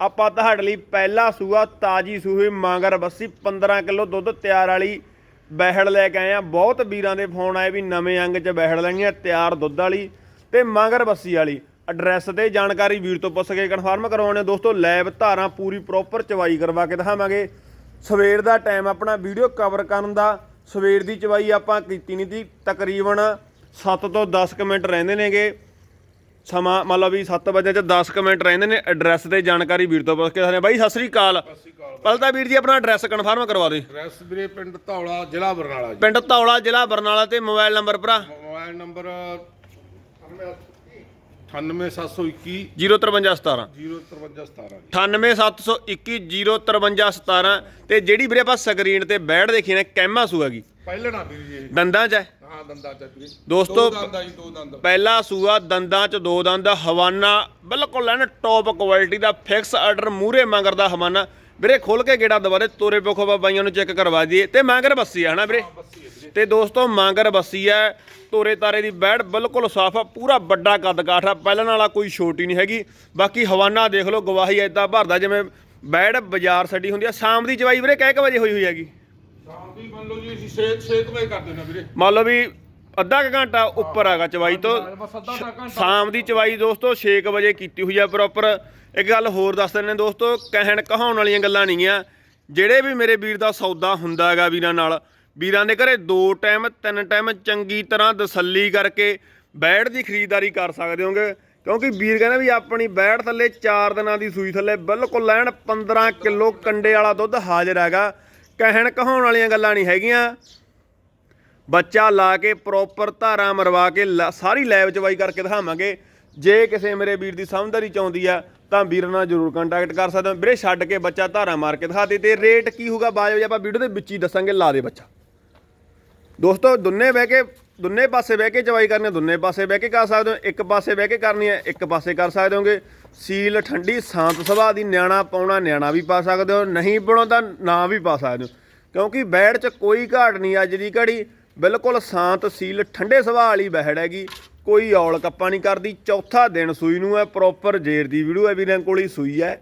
ਆਪਾਂ ਤੁਹਾਡੇ ਲਈ ਪਹਿਲਾ ਸੂਆ ਤਾਜੀ ਸੂਹੀ ਮਾਂਗਰ ਬੱਸੀ 15 ਕਿਲੋ ਦੁੱਧ ਤਿਆਰ ਵਾਲੀ ਬਹਿੜ ਲੈ ਕੇ ਆਏ ਆ ਬਹੁਤ ਵੀਰਾਂ ਦੇ ਫੋਨ ਆਏ ਵੀ ਨਵੇਂ ਅੰਗ 'ਚ ਬਹਿੜ ਲੈਣੀ ਆ ਤਿਆਰ ਦੁੱਧ ਵਾਲੀ ਤੇ ਮਾਂਗਰ ਬੱਸੀ ਵਾਲੀ। ਐਡਰੈਸ ਤੇ ਜਾਣਕਾਰੀ ਵੀਰ ਤੋਂ ਪੁੱਛ ਕੇ ਕਨਫਰਮ ਕਰਵਾਉਣੇ ਦੋਸਤੋ ਲੈਬ ਧਾਰਾਂ ਪੂਰੀ ਪ੍ਰੋਪਰ ਚਵਾਈ ਕਰਵਾ ਕੇ ਦਿਖਾਵਾਂਗੇ। ਸਵੇਰ ਦਾ ਟਾਈਮ ਆਪਣਾ ਵੀਡੀਓ ਕਵਰ ਕਰਨ ਦਾ। ਸਵੇਰ ਦੀ ਚਵਾਈ ਆਪਾਂ ਕੀਤੀ ਨਹੀਂ ਤੀ ਤਕਰੀਬਨ 7 ਤੋਂ 10 ਕੁ ਮਿੰਟ ਰਹਿੰਦੇ ਨੇਗੇ। ਸਮਾਂ ਮੰਨ ਲਓ ਵੀ 7 ਵਜੇ ਚ 10 ਕੁ ਮਿੰਟ ਰਹਿੰਦੇ ਨੇ ਐਡਰੈਸ ਤੇ ਜਾਣਕਾਰੀ ਵੀਰ ਤੋਂ ਪੁੱਛ ਕੇ ਦੱਸਦੇ ਬਾਈ ਸਤਿ ਸ੍ਰੀ ਅਕਾਲ। ਪਹਿਲਾਂ ਤਾਂ ਵੀਰ ਜੀ ਆਪਣਾ ਐਡਰੈਸ ਕਨਫਰਮ ਕਰਵਾ ਦਿਓ ਐਡਰੈਸ ਵੀਰੇ ਪਿੰਡ ਧੌਲਾ ਜ਼ਿਲ੍ਹਾ ਬਰਨਾਲਾ ਜੀ। ਪਿੰਡ ਧੌਲਾ ਜ਼ਿਲ੍ਹਾ ਬਰਨਾਲਾ ਤੇ ਮੋਬਾਈਲ ਨੰਬਰ ਭਰਾ। ਮੋਬਾਈਲ ਨੰਬਰ 98721 05317 05317 98721 ਤੇ ਜਿਹੜੀ ਵੀਰੇ ਆਪਾਂ ਸਕਰੀਨ ਤੇ ਬੈਠ ਦੇਖੀ ਨੇ ਕੈਮਾ ਸੂਆਗੀ ਪਹਿਲਣਾ ਵੀਰ ਜੀ ਇਹ। ਦੰਦਾਂ ਚ ਹੈ? ਹਾਂ ਦੰਦਾਂ ਚ ਵੀਰੇ ਦੋਸਤੋ, ਦੋ ਦੰਦਾਂ ਜੀ ਦੋ ਦੰਦ। ਪਹਿਲਾ ਸੂਆ ਦੰਦਾਂ ਚ ਦੋ ਦੰਦ ਹਵਾਨਾ। ਬਿਲਕੁਲ ਐਨ ਟੌਪ ਕੁਆਲਿਟੀ ਦਾ ਫਿਕਸ ਆਰਡਰ ਮੂਰੇ ਮੰਗਰ ਦਾ ਹਵਾਨਾ। ਵੀਰੇ ਖੋਲ ਕੇ ਗੇੜਾ ਦਵਾਰੇ ਤੋਰੇ ਪੋਖੋ ਬਾਈਆਂ ਨੂੰ ਚੈੱਕ ਕਰਵਾ ਦਈਏ। ਤੇ ਮੰਗਰ ਬੱਸੀ ਆ ਹਨਾ ਵੀਰੇ? ਤੇ ਦੋਸਤੋ ਮੰਗਰ ਬੱਸੀ ਆ ਤੋਰੇ ਤਾਰੇ ਦੀ ਬੈੜ ਬਿਲਕੁਲ ਸਾਫ਼ ਆ ਪੂਰਾ ਵੱਡਾ ਕੱਦ ਕਾਠ ਆ। ਪਹਿਲਾਂ ਵਾਲਾ ਕੋਈ ਛੋਟੀ ਨਹੀਂ ਹੈਗੀ। ਬਾਕੀ ਹਵਾਨਾ ਦੇਖ ਲਓ ਗਵਾਹੀ ਐਦਾਂ ਭਰਦਾ ਜਿਵੇਂ ਬੈੜ ਬਾਜ਼ਾਰ ਛੱਡੀ ਹੁੰਦੀ ਆ। ਸ਼ਾਮ ਦੀ ਚਵਾਈ ਵੀਰੇ ਕਹਿ ਕੇ ਵਜੇ ਹੋਈ ਹੋਈ ਹੈਗੀ? ਸ਼ਾਮ ਦੀ ਮੰਨ ਲਓ ਜੀ ਅਸੀਂ 6 6 ਵਜੇ ਕਰ ਦਿੰਦੇ ਵੀਰੇ। ਮੰਨ ਲਓ ਵੀ ਅੱਧਾ ਕੁ ਘੰਟਾ ਉੱਪਰ ਹੈਗਾ ਚਵਾਈ ਤੋਂ। ਬਸ ਅੱਧਾ ਤਾਂ ਘੰਟਾ। ਸ਼ਾਮ ਦੀ ਚਵਾਈ ਦੋਸਤੋ 6 ਵਜੇ ਕੀਤੀ ਹੋਈ ਆ ਪ੍ਰੋਪਰ ਇੱਕ ਗੱਲ ਹੋਰ ਦੱਸ ਦਿੰਦੇ ਨੇ ਦੋਸਤੋ ਕਹਿਣ ਕਹਾਉਣ ਵਾਲੀਆਂ ਗੱਲਾਂ ਨਹੀਂ ਆ। ਜਿਹੜੇ ਵੀ ਮੇਰੇ ਵੀਰ ਦਾ ਸੌਦਾ ਹੁੰਦਾ ਹੈਗਾ ਵੀਰਾਂ ਨਾਲ ਵੀਰਾਂ ਦੇ ਘਰੇ ਦੋ ਟਾਈਮ ਤਿੰਨ ਟਾਈਮ ਚੰਗੀ ਤਰ੍ਹਾਂ ਤਸੱਲੀ ਕਰਕੇ ਬੈੜ ਦੀ ਖਰੀਦਦਾਰੀ ਕਰ ਸਕਦੇ ਹੋਗੇ। ਕਿਉਂਕਿ ਵੀਰ ਕਹਿੰਦਾ ਵੀ ਆਪਣੀ ਬੈੜ ਥੱਲੇ 4 ਦਿਨਾਂ ਦੀ ਸੂਈ ਥੱਲੇ ਬਿਲਕੁਲ ਲੈਣ 15 ਕਿਲੋ ਕੰਡੇ ਵਾਲਾ ਦੁੱਧ ਹਾਜ਼ਰ ਹੈਗਾ। ਕਹਿਣ ਕਹਾਉਣ ਵਾਲੀਆਂ ਗੱਲਾਂ ਨਹੀਂ ਹੈਗੀਆਂ। ਬੱਚਾ ਲਾ ਕੇ ਪ੍ਰੋਪਰ ਧਾਰਾ ਮਰਵਾ ਕੇ ਲ- ਸਾਰੀ ਲੈਬ ਚਵਾਈ ਕਰਕੇ ਦਿਖਾਵਾਂਗੇ। ਜੇ ਕਿਸੇ ਮੇਰੇ ਵੀਰ ਦੀ ਸਮਝਦਾਰੀ ਚਾਹੁੰਦੀ ਆ, ਤਾਂ ਵੀਰ ਨਾਲ ਜਰੂਰ ਕੰਟੈਕਟ ਕਰ ਸਕਦੇ ਹੋ। ਵੀਰੇ, ਛੱਡ ਕੇ ਬੱਚਾ ਧਾਰਾ ਮਾਰ ਕੇ ਦਿਖਾ ਦੇ ਤੇ ਰੇਟ ਕੀ ਹੋਊਗਾ ਬਾਜੋ ਆਪਾਂ ਵੀਡੀਓ ਦੇ ਵਿੱਚ ਹੀ ਦੱਸਾਂਗੇ, ਲਾ ਦੇ ਬੱਚਾ। ਦੋਸਤੋ, ਦੋਨੇ ਬਹਿ ਕੇ ਦੋਨੇ ਪਾਸੇ ਬਹਿ ਕੇ ਚਵਾਈ ਕਰਨੀ ਦੋਨੇ ਪਾਸੇ ਬਹਿ ਕੇ ਕਰ ਸਕਦੇ ਹੋ। ਇੱਕ ਪਾਸੇ ਬਹਿ ਕੇ ਕਰਨੀ ਹੈ ਇੱਕ ਪਾਸੇ ਕਰ ਸਕਦੇ ਹੋਗੇ। ਸੀਲ ਠੰਡੀ, ਸ਼ਾਂਤ ਸੁਭਾਅ ਦੀ ਨਿਆਣਾ ਪਾਉਣਾ, ਨਿਆਣਾ ਵੀ ਪਾ ਸਕਦੇ ਹੋ। ਨਹੀਂ ਬਣਾਉਂਦਾ ਨਾ ਵੀ ਪਾ ਸਕਦੇ ਹੋ। ਕਿਉਂਕਿ ਬੈੜ 'ਚ ਕੋਈ ਘਾਟ ਨਹੀਂ ਅੱਜ ਦੀ ਘੜੀ। ਬਿਲਕੁਲ ਸ਼ਾਂਤ, ਸੀਲ, ਠੰਡੇ ਸੁਭਾਅ ਵਾਲੀ ਬਹਿੜ ਹੈਗੀ। ਕੋਈ ਔਲ ਕੱਪਾ ਨਹੀਂ ਕਰਦੀ। ਚੌਥਾ ਦਿਨ ਸੂਈ ਨੂੰ ਹੈ ਪ੍ਰੋਪਰ ਜੇਰ ਦੀ ਵੀਡੀਓ ਹੈ, ਵੀਰਾਂ ਕੋਲ ਹੀ ਸੂਈ ਹੈ।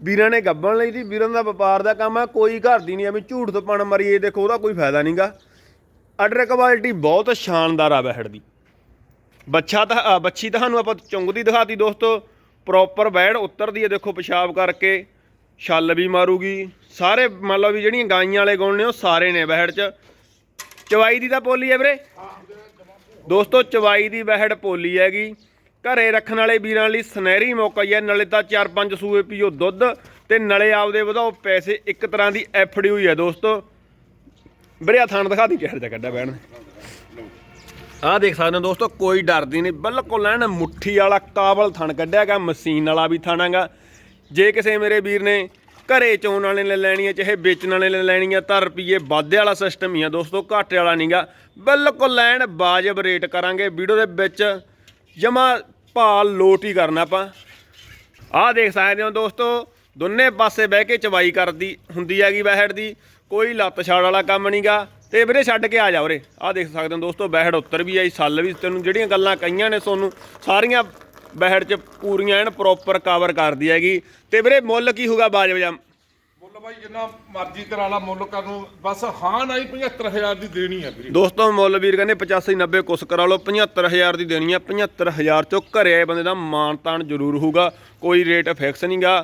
ਵੀਰਾਂ ਨੇ ਗੱਬਣ ਲਈ ਦੀ, ਵੀਰਾਂ ਦਾ ਵਪਾਰ ਦਾ ਕੰਮ ਹੈ। ਕੋਈ ਘਰ ਦੀ ਨਹੀਂ, ਐਵੇਂ ਝੂਠ ਤੋਂ ਪਣ ਮਰੀਏ ਦੇਖੋ, ਉਹਦਾ ਕੋਈ ਫਾਇਦਾ ਨਹੀਂਗਾ ਅਡਰ ਕੁਆਲਿਟੀ ਬਹੁਤ ਸ਼ਾਨਦਾਰ ਆ ਬਹਿੜ ਦੀ। ਬੱਚਾ ਤਾਂ ਅ, ਬੱਚੀ ਤੁਹਾਨੂੰ ਆਪਾਂ ਚੁੰਗਦੀ ਦਿਖਾਤੀ ਦੋਸਤੋ। ਪ੍ਰੋਪਰ ਬਹਿੜ ਉਤਰਦੀ ਹੈ ਦੇਖੋ ਪਿਸ਼ਾਬ ਕਰਕੇ। ਛੱਲ ਵੀ ਮਾਰੂਗੀ। ਸਾਰੇ ਮੰਨ ਲਓ ਵੀ ਜਿਹੜੀਆਂ ਗਾਈਆਂ ਵਾਲੇ ਗੁਣ ਨੇ ਉਹ ਸਾਰੇ ਨੇ ਬਹਿੜ 'ਚ। ਚਵਾਈ ਦੀ ਤਾਂ ਪੋਲੀ ਹੈ ਵੀਰੇ? ਦੋਸਤੋ ਚਵਾਈ ਦੀ ਬਹਿੜ ਪੋਲੀ ਹੈਗੀ। ਘਰੇ ਰੱਖਣ ਵਾਲੇ ਵੀਰਾਂ ਲਈ ਸੁਨਹਿਰੀ ਮੌਕਾ ਹੀ ਹੈ ਨਾਲੇ ਤਾਂ 4-5 ਸੂਏ ਪੀਓ ਦੁੱਧ ਤੇ ਨਾਲੇ ਆਪਦੇ ਵਧਾਓ ਪੈਸੇ ਇੱਕ ਤਰ੍ਹਾਂ ਦੀ ਐਫਡੀ ਹੋਈ ਹੈ ਦੋਸਤੋ। ਵੀਰੇ ਆ ਥਾਣ ਦਿਖਾ ਦੀ ਕਿਹੜਾ ਜਿਹਾ ਕੱਢਿਆ ਬਹਿਣ ਆਹ ਦੇਖ ਸਕਦੇ ਹੋ ਦੋਸਤੋ, ਕੋਈ ਡਰਦੀ ਨਹੀਂ, ਬਿਲਕੁਲ ਐਨ ਮੁੱਠੀ ਵਾਲਾ ਕਾਬਲ ਥਣ ਕੱਢਿਆ ਗਾ ਮਸ਼ੀਨ ਵਾਲਾ ਵੀ ਥਾਣਾਗਾ ਜੇ ਕਿਸੇ ਮੇਰੇ ਵੀਰ ਨੇ ਘਰੇ ਚੋਣ ਵਾਲੇ ਨੇ ਲੈਣੀ ਹੈ, ਚਾਹੇ ਵੇਚਣ ਵਾਲੇ ਨੇ ਲੈਣੀ ਹੈ, ਤਾਂ ਰੁਪਈਏ ਵਾਧੇ ਵਾਲਾ ਸਿਸਟਮ ਹੀ ਆ ਦੋਸਤੋ, ਘਾਟੇ ਵਾਲਾ ਨਹੀਂਗਾ ਬਿਲਕੁਲ ਲੈਣ ਬਾਜਬ ਰੇਟ ਕਰਾਂਗੇ, ਵੀਡੀਓ ਦੇ ਵਿੱਚ ਜਮਾ ਭਾਲ ਲੋਟ ਹੀ ਕਰਨਾ ਆਪਾਂ। ਆਹ ਦੇਖ ਸਕਦੇ ਹੋ ਦੋਸਤੋ, ਦੋਨੇ ਪਾਸੇ ਬਹਿ ਕੇ ਚਵਾਈ ਕਰਦੀ, ਹੁੰਦੀ ਹੈਗੀ ਬਹਿੜ ਦੀ। ਕੋਈ ਲੱਤ ਛਾੜ ਵਾਲਾ ਕੰਮ ਨਹੀਂਗਾ ਤੇ ਵੀਰੇ ਛੱਡ ਕੇ ਆ ਜਾ ਉਰੇ। ਆਹ ਦੇਖ ਸਕਦੇ ਹੋ ਦੋਸਤੋ ਬਹਿੜ ਉੱਤਰ ਵੀ ਆਈ ਸੱਲ ਵੀ ਤੈਨੂੰ ਜਿਹੜੀਆਂ ਗੱਲਾਂ ਕਹੀਆਂ ਨੇ ਤੁਹਾਨੂੰ ਸਾਰੀਆਂ ਬਹਿੜ 'ਚ ਪੂਰੀਆਂ ਐਨ ਪ੍ਰੋਪਰ ਕਵਰ ਕਰਦੀ ਹੈਗੀ। ਤੇ ਵੀਰੇ ਮੁੱਲ ਕੀ ਹੋਊਗਾ ਬਾਜਬ ਜਾਂ ਮੁੱਲ ਬਾਈ ਜਿੰਨਾ ਮਰਜ਼ੀ ਕਰਾ ਲਾ ਮੁੱਲ ਕਰਨ ਨੂੰ ਬਸ ਹਾਂ ਨਾ ਹੀ 75000 ਦੀ ਦੇਣੀ ਆ ਵੀਰੇ। ਦੋਸਤੋ ਮੁੱਲ ਵੀਰ ਕਹਿੰਦੇ 85 90 ਕੁਛ ਕਰਾ ਲਓ 75000 ਦੀ ਦੇਣੀ ਆ 75000 ਚੋਂ ਘਰੇ ਆਏ ਬੰਦੇ ਦਾ ਮਾਣ ਤਾਣ ਜ਼ਰੂਰ ਹੋਊਗਾ। ਕੋਈ ਰੇਟ ਫਿਕਸ ਨਹੀਂਗਾ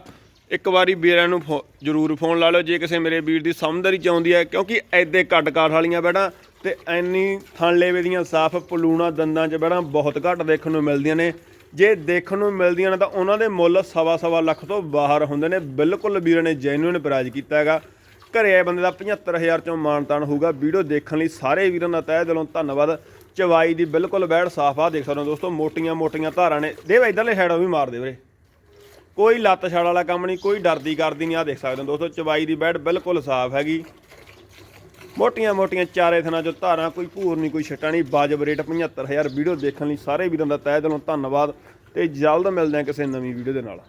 ਇੱਕ ਵਾਰੀ ਵੀਰਾਂ ਨੂੰ ਫੋ- ਜ਼ਰੂਰ ਫੋਨ ਲਾ ਲਓ, ਜੇ ਕਿਸੇ ਮੇਰੇ ਵੀਰ ਦੀ ਸਮਝਦਾਰੀ ਆਉਂਦੀ ਹੈ, ਕਿਉਂਕਿ ਐਦੇ ਘੱਟ ਕਾਠ ਵਾਲੀਆਂ ਬੈੜਾਂ ਤੇ ਐਨੀ ਥਣ ਦੀਆਂ ਸਾਫ਼ ਪਲੂਣਾ ਦੰਦਾਂ 'ਚ ਬੈੜਾਂ ਬਹੁਤ ਘੱਟ ਦੇਖਣ ਨੂੰ ਮਿਲਦੀਆਂ ਨੇ। ਜੇ ਦੇਖਣ ਨੂੰ ਮਿਲਦੀਆਂ ਨੇ ਤਾਂ ਉਹਨਾਂ ਦੇ ਮੁੱਲ ਸਵਾ ਸਵਾ ਲੱਖ ਤੋਂ ਬਾਹਰ ਹੁੰਦੇ ਨੇ। ਬਿਲਕੁਲ ਵੀਰਾਂ ਨੇ ਜੈਨੂਇਨ ਪ੍ਰਾਈਜ਼ ਕੀਤਾ ਹੈਗਾ। ਘਰੇ ਆਏ ਬੰਦੇ ਦਾ 75000 ਚੋਂ ਮਾਨਤਾਨ ਹੋਊਗਾ। ਵੀਡੀਓ ਦੇਖਣ ਲਈ ਸਾਰੇ ਵੀਰਾਂ ਦਾ ਤਹਿ ਦਿਲੋਂ ਧੰਨਵਾਦ। ਚਵਾਈ ਦੀ ਬਿਲਕੁਲ ਬੈੜ ਸਾਫ਼ ਆ, ਦੇਖ ਸਕਦੇ ਹੋ ਦੋਸਤੋ ਮੋਟੀਆਂ ਮੋਟੀਆਂ ਧਾਰਾਂ ਨੇ। ਦੇਵ ਵਾ ਇਧਰਲੇ ਸਾਈਡੋਂ ਵੀ ਮਾਰ ਦੇ ਵੀਰੇ। ਕੋਈ ਲੱਤ ਛਾੜ ਵਾਲਾ ਕੰਮ ਨਹੀਂ, ਕੋਈ ਡਰਦੀ ਕਰਦੀ ਨਹੀਂ ਆ ਦੇਖ ਸਕਦੇ ਹੋ ਦੋਸਤੋ ਚਵਾਈ ਦੀ ਬੈਡ ਬਿਲਕੁਲ ਸਾਫ਼ ਹੈਗੀ। ਮੋਟੀਆਂ ਮੋਟੀਆਂ ਚਾਰੇ ਥਣਾ 'ਚੋਂ ਧਾਰਾਂ, ਕੋਈ ਭੂਰ ਨਹੀਂ, ਕੋਈ ਛਟਾ ਨਹੀਂ, ਵਾਜਬ ਰੇਟ 75000 ਵੀਡੀਓ ਦੇਖਣ ਲਈ ਸਾਰੇ ਵੀਰਾਂ ਦਾ ਤਹਿ ਦਿਲੋਂ ਧੰਨਵਾਦ ਤੇ ਜਲਦ ਮਿਲਦੇ ਹਾਂ ਕਿਸੇ ਨਵੀਂ ਵੀਡੀਓ ਦੇ ਨਾਲ।